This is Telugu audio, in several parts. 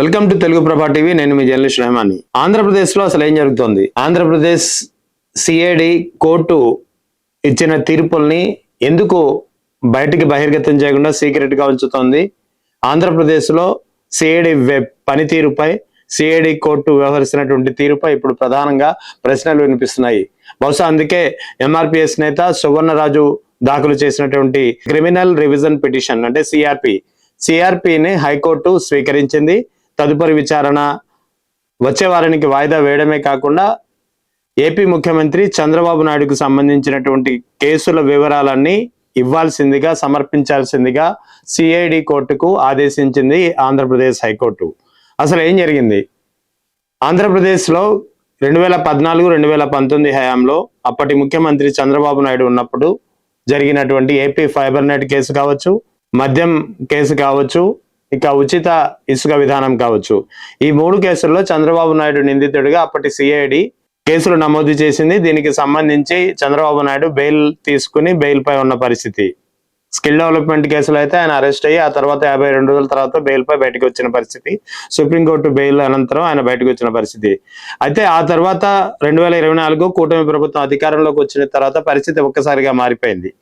వెల్కమ్ టు తెలుగు ప్రభా టీవీ నేను మీ జర్నలిస్ట్ రెహమాని. ఆంధ్రప్రదేశ్లో అసలు ఏం జరుగుతోంది? ఆంధ్రప్రదేశ్ సిఐడి కోర్టు ఇచ్చిన తీర్పుల్ని ఎందుకు బయటికి బహిర్గతం చేయకుండా సీక్రెట్గా ఉంచుతోంది ఆంధ్రప్రదేశ్లో సిఐడి పనితీరుపై సిఐడి కోర్టు వ్యవహరిస్తున్నటువంటి తీరుపై ఇప్పుడు ప్రధానంగా ప్రశ్నలు వినిపిస్తున్నాయి. బహుశా అందుకే ఎంఆర్పిఎస్ నేత సువర్ణరాజు దాఖలు చేసినటువంటి క్రిమినల్ రివిజన్ పిటిషన్ అంటే సిఆర్పి సిఆర్పిని హైకోర్టు స్వీకరించింది. తదుపరి విచారణ వచ్చే వారానికి వాయిదా వేయడమే కాకుండా ఏపీ ముఖ్యమంత్రి చంద్రబాబు నాయుడుకు సంబంధించినటువంటి కేసుల వివరాలన్నీ ఇవ్వాల్సిందిగా సమర్పించాల్సిందిగా సిఐడి కోర్టుకు ఆదేశించింది ఆంధ్రప్రదేశ్ హైకోర్టు. అసలు ఏం జరిగింది? ఆంధ్రప్రదేశ్లో రెండు వేల పద్నాలుగు రెండు వేల పంతొమ్మిది హయాంలో అప్పటి ముఖ్యమంత్రి చంద్రబాబు నాయుడు ఉన్నప్పుడు జరిగినటువంటి ఏపీ ఫైబర్ నెట్ కేసు కావచ్చు మద్యం కేసు కావచ్చు ఇక ఉచిత ఇసుక విధానం కావచ్చు. ఈ మూడు కేసుల్లో చంద్రబాబు నాయుడు నిందితుడిగా అప్పటి సిఐడి కేసులు నమోదు చేసింది. దీనికి సంబంధించి చంద్రబాబు నాయుడు బెయిల్ తీసుకుని బెయిల్ పై ఉన్న పరిస్థితి. స్కిల్ డెవలప్మెంట్ కేసులో అయితే ఆయన అరెస్ట్ అయ్యి ఆ తర్వాత యాభై రెండు రోజుల తర్వాత బెయిల్ పై బయటకు వచ్చిన పరిస్థితి. సుప్రీంకోర్టు బెయిల్ అనంతరం ఆయన బయటకు వచ్చిన పరిస్థితి. అయితే ఆ తర్వాత రెండు వేల ఇరవై నాలుగు కూటమి ప్రభుత్వం అధికారంలోకి వచ్చిన తర్వాత పరిస్థితి ఒక్కసారిగా మారిపోయింది.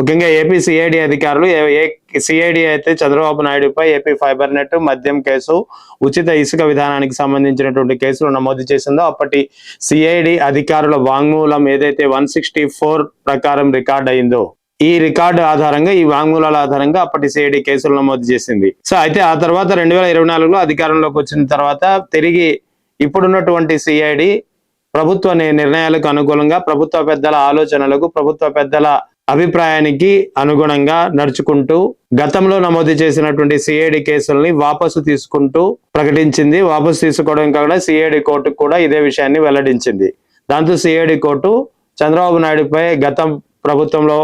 ముఖ్యంగా ఏపీ సిఐడి అధికారులు ఏ- ఏ సిఐడి అయితే చంద్రబాబు నాయుడుపై ఏపీ ఫైబర్ నెట్ మద్యం కేసు ఉచిత ఇసుక విధానానికి సంబంధించినటువంటి కేసులు నమోదు చేసిందో అప్పటి సిఐడి అధికారుల వాంగ్మూలం ఏదైతే వన్ సిక్స్టీ ఫోర్ ప్రకారం రికార్డ్ అయిందో ఈ రికార్డు ఆధారంగా ఈ వాంగ్మూలాల ఆధారంగా అప్పటి సిఐడి కేసులు నమోదు చేసింది. సో అయితే ఆ తర్వాత రెండు వేల ఇరవై నాలుగులో అధికారంలోకి వచ్చిన తర్వాత తిరిగి ఇప్పుడున్నటువంటి సిఐడి ప్రభుత్వ నిర్ణయాలకు అనుకూలంగా ప్రభుత్వ పెద్దల ఆలోచనలకు ప్రభుత్వ పెద్దల అభిప్రాయానికి అనుగుణంగా నడుచుకుంటూ గతంలో నమోదు చేసినటువంటి సిఐడి కేసుల్ని వాపసు తీసుకుంటూ ప్రకటించింది. వాపసు తీసుకోవడం కాకుండా సిఐడి కోర్టుకు కూడా ఇదే విషయాన్ని వెల్లడించింది. దాంతో సిఐడి కోర్టు చంద్రబాబు నాయుడుపై గత ప్రభుత్వంలో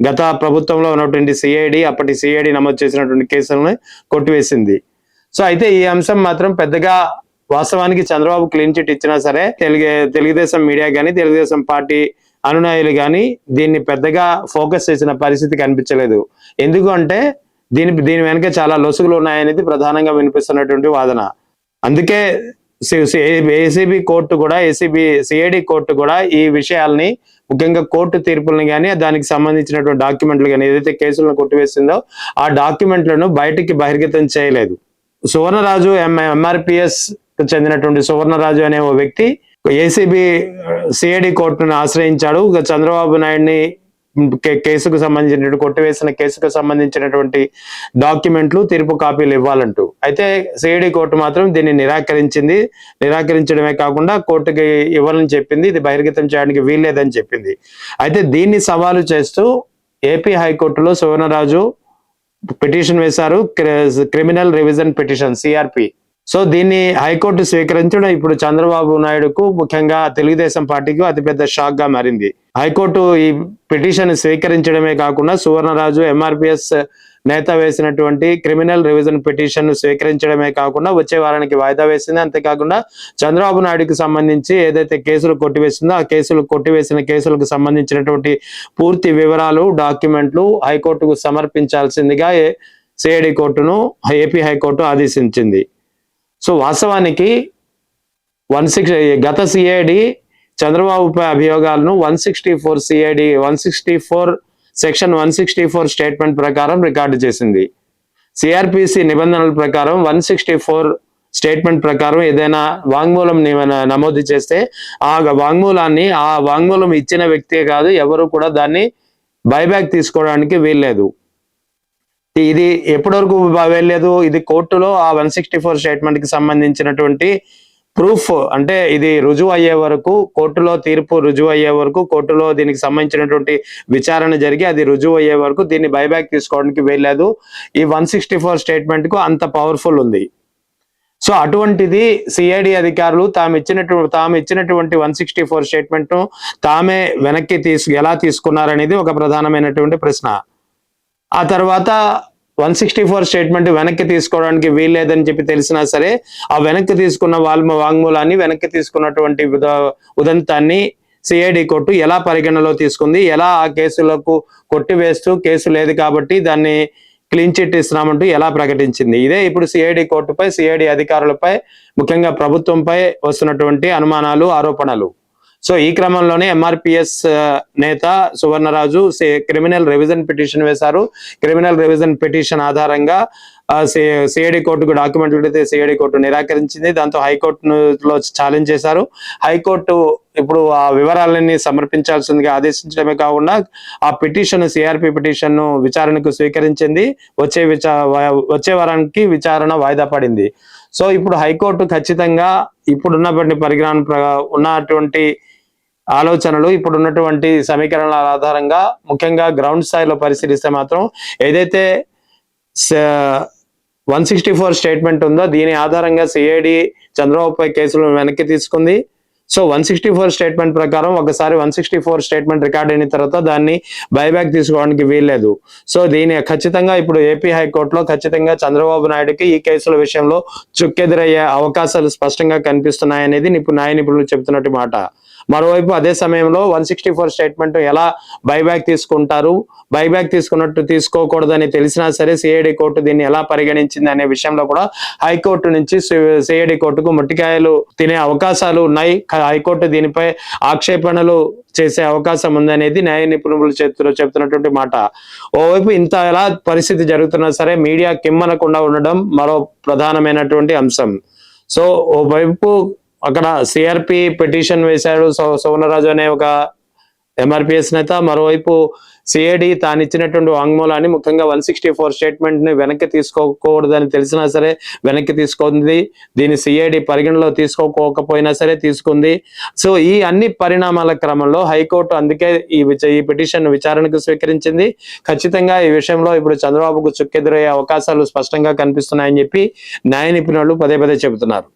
గత ప్రభుత్వంలో ఉన్నటువంటి సిఐడి అప్పటి సిఐడి నమోదు చేసినటువంటి కేసులను కొట్టివేసింది. సో అయితే ఈ అంశం మాత్రం పెద్దగా వాస్తవానికి చంద్రబాబు క్లీన్ చిట్ ఇచ్చినా సరే తెలుగు తెలుగుదేశం మీడియా కానీ తెలుగుదేశం పార్టీ అనునాయులు కానీ దీన్ని పెద్దగా ఫోకస్ చేసిన పరిస్థితి కనిపించలేదు. ఎందుకంటే దీని దీని వెనక చాలా లొసుగులు ఉన్నాయనేది ప్రధానంగా వినిపిస్తున్నటువంటి వాదన. అందుకే ఏసీబీ కోర్టు కూడా ఏసీబీ సిఐడి కోర్టు కూడా ఈ విషయాల్ని ముఖ్యంగా కోర్టు తీర్పులను కానీ దానికి సంబంధించినటువంటి డాక్యుమెంట్లు కానీ ఏదైతే కేసులను కొట్టివేసిందో ఆ డాక్యుమెంట్లను బయటికి బహిర్గతం చేయలేదు. సువర్ణరాజు ఎం ఎంఆర్పిఎస్ చెందినటువంటి సువర్ణరాజు అనే ఓ వ్యక్తి ఏసీబీ సిఐడి కోర్టును ఆశ్రయించాడు. చంద్రబాబు నాయుడిని కేసుకు సంబంధించినటువంటి కొట్టివేసిన కేసుకు సంబంధించినటువంటి డాక్యుమెంట్లు తీర్పు కాపీలు ఇవ్వాలంటూ. అయితే సిఐడి కోర్టు మాత్రం దీన్ని నిరాకరించింది. నిరాకరించడమే కాకుండా కోర్టుకి ఇవ్వాలని చెప్పింది. ఇది బహిర్గతం చేయడానికి వీల్లేదని చెప్పింది. అయితే దీన్ని సవాలు చేస్తూ ఏపీ హైకోర్టులో సువర్ణరాజు పిటిషన్ వేశారు. క్రి- criminal revision petition CRP. So దీన్ని హైకోర్టు స్వీకరించడం ఇప్పుడు చంద్రబాబు నాయుడుకు ముఖ్యంగా తెలుగుదేశం పార్టీకి అతిపెద్ద షాక్గా మారింది. హైకోర్టు ఈ పిటిషన్ స్వీకరించడమే కాకుండా సువర్ణరాజు ఎంఆర్పిఎస్ నేత వేసినటువంటి క్రిమినల్ రివిజన్ పిటిషన్ను స్వీకరించడమే కాకుండా వచ్చే వారానికి వాయిదా వేసింది. అంతేకాకుండా చంద్రబాబు నాయుడుకి సంబంధించి ఏదైతే కేసులు కొట్టివేసిందో ఆ కేసులు కొట్టివేసిన కేసులకు సంబంధించినటువంటి పూర్తి వివరాలు డాక్యుమెంట్లు హైకోర్టుకు సమర్పించాల్సిందిగా సిఐడి కోర్టును ఏపీ హైకోర్టు ఆదేశించింది. సో వాస్తవానికి వన్ సిక్స్ గత సిఐడి చంద్రబాబుపై అభియోగాలను one sixty four CID one sixty four section one sixty four statement ప్రకారం రికార్డు చేసింది. సిఆర్పిసి నిబంధనల ప్రకారం వన్ సిక్స్టీ ఫోర్ స్టేట్మెంట్ ప్రకారం ఏదైనా వాంగ్మూలం నమోదు చేస్తే ఆ వాంగ్మూలాన్ని ఆ వాంగ్మూలం ఇచ్చిన వ్యక్తే కాదు ఎవరు కూడా దాన్ని బైబ్యాక్ తీసుకోవడానికి వీల్లేదు. ఇది ఎప్పటి వరకు వెళ్ళలేదు ఇది కోర్టులో ఆ వన్ సిక్స్టీ ఫోర్ స్టేట్మెంట్కి సంబంధించినటువంటి ప్రూఫ్ అంటే ఇది రుజువు అయ్యే వరకు కోర్టులో తీర్పు రుజువు అయ్యే వరకు కోర్టులో దీనికి సంబంధించినటువంటి విచారణ జరిగి అది రుజువు అయ్యే వరకు దీన్ని బైబ్యాక్ తీసుకోవడానికి వెళ్ళలేదు ఈ వన్ సిక్స్టీ ఫోర్ స్టేట్మెంట్కు అంత పవర్ఫుల్ ఉంది. సో అటువంటిది సిఐడి అధికారులు తాము ఇచ్చినటువంటి తాము ఇచ్చినటువంటి వన్ సిక్స్టీ ఫోర్ స్టేట్మెంట్ను తామే వెనక్కి తీసు ఎలా తీసుకున్నారనేది ఒక ప్రధానమైనటువంటి ప్రశ్న. ఆ తర్వాత వన్ సిక్స్టీ ఫోర్ స్టేట్మెంట్ వెనక్కి తీసుకోవడానికి వీల్లేదని చెప్పి తెలిసినా సరే ఆ వెనక్కి తీసుకున్న వాల్మ వాంగ్మూలాన్ని వెనక్కి తీసుకున్నటువంటి ఉద- ఉదంతాన్ని సిఐడి కోర్టు ఎలా పరిగణలో తీసుకుంది ఎలా ఆ కేసులకు కొట్టివేస్తూ కేసు లేదు కాబట్టి దాన్ని క్లీన్ చిట్ ఇస్తున్నామంటూ ఎలా ప్రకటించింది? ఇదే ఇప్పుడు సిఐడి కోర్టుపై సిఐడి అధికారులపై ముఖ్యంగా ప్రభుత్వంపై వస్తున్నటువంటి అనుమానాలు ఆరోపణలు. సో ఈ క్రమంలోనే ఎంఆర్పిఎస్ నేత సువర్ణరాజు క్రిమినల్ రివిజన్ పిటిషన్ వేశారు. క్రిమినల్ రివిజన్ పిటిషన్ ఆధారంగా సిఐడి కోర్టుకు డాక్యుమెంట్లు అయితే సిఐడి కోర్టు నిరాకరించింది. దాంతో హైకోర్టులో ఛాలెంజ్ చేశారు. హైకోర్టు ఇప్పుడు ఆ వివరాలన్నీ సమర్పించాల్సిందిగా ఆదేశించడమే కాకుండా ఆ పిటిషన్ సిఆర్పి పిటిషన్ను విచారణకు స్వీకరించింది. వచ్చే విచా వచ్చే వారానికి విచారణ వాయిదా పడింది. సో ఇప్పుడు హైకోర్టు ఖచ్చితంగా ఇప్పుడున్నటువంటి పరిజ్ఞానం ఉన్నటువంటి ఆలోచనలు ఇప్పుడు ఉన్నటువంటి సమీకరణల ఆధారంగా ముఖ్యంగా గ్రౌండ్ స్థాయిలో పరిశీలిస్తే మాత్రం ఏదైతే వన్ సిక్స్టీ ఫోర్ స్టేట్మెంట్ ఉందో దీని ఆధారంగా సిఐడి చంద్రబాబుపై కేసులను వెనక్కి తీసుకుంది. So one sixty four statement ప్రకారం ఒకసారి one sixty four statement record అయిన తర్వాత దాన్ని బైబ్యాక్ తీసుకోవడానికి వీల్లేదు. సో దీని ఖచ్చితంగా ఇప్పుడు ఏపీ హైకోర్టులో ఖచ్చితంగా చంద్రబాబు నాయుడుకి ఈ కేసుల విషయంలో చుక్కెదురయ్యే అవకాశాలు స్పష్టంగా కనిపిస్తున్నాయి అనేది నిపు న్యాయ నిపుణులు చెబుతున్నట్టు మాట. మరోవైపు అదే సమయంలో వన్ సిక్స్టీ ఫోర్ స్టేట్మెంట్ ఎలా బైబ్యాక్ తీసుకుంటారు? బైబ్యాక్ తీసుకున్నట్టు తీసుకోకూడదని తెలిసినా సరే సిఐడి కోర్టు దీన్ని ఎలా పరిగణించింది అనే విషయంలో కూడా హైకోర్టు నుంచి సిఐడి కోర్టుకు మొట్టికాయలు తినే అవకాశాలు ఉన్నాయి. హైకోర్టు దీనిపై ఆక్షేపణలు చేసే అవకాశం ఉందనేది న్యాయ నిపుణులు చెప్తున్న చెప్తున్నటువంటి మాట. ఓవైపు ఇంత ఎలా పరిస్థితి జరుగుతున్నా సరే మీడియా కిమ్మనకుండా ఉండడం మరో ప్రధానమైనటువంటి అంశం. సో ఓవైపు అక్కడ సిఆర్పి పిటిషన్ వేశాడు సో- సోమరాజు అనే ఒక ఎంఆర్పిఎస్ నేత. మరోవైపు సిఐడి తాను ఇచ్చినటువంటి వాంగ్మూలాన్ని ముఖ్యంగా వన్ సిక్స్టీ ఫోర్ స్టేట్మెంట్ని వెనక్కి తీసుకోకూడదని తెలిసినా సరే వెనక్కి తీసుకుంది. దీన్ని సిఐడి పరిగణలో తీసుకోకపోయినా సరే తీసుకుంది. సో ఈ అన్ని పరిణామాల క్రమంలో హైకోర్టు అందుకే ఈ ఈ పిటిషన్ విచారణకు స్వీకరించింది. ఖచ్చితంగా ఈ విషయంలో ఇప్పుడు చంద్రబాబుకు చుక్కెదురయ్యే అవకాశాలు స్పష్టంగా కనిపిస్తున్నాయని చెప్పి న్యాయ నిపుణులు పదే పదే చెబుతున్నారు.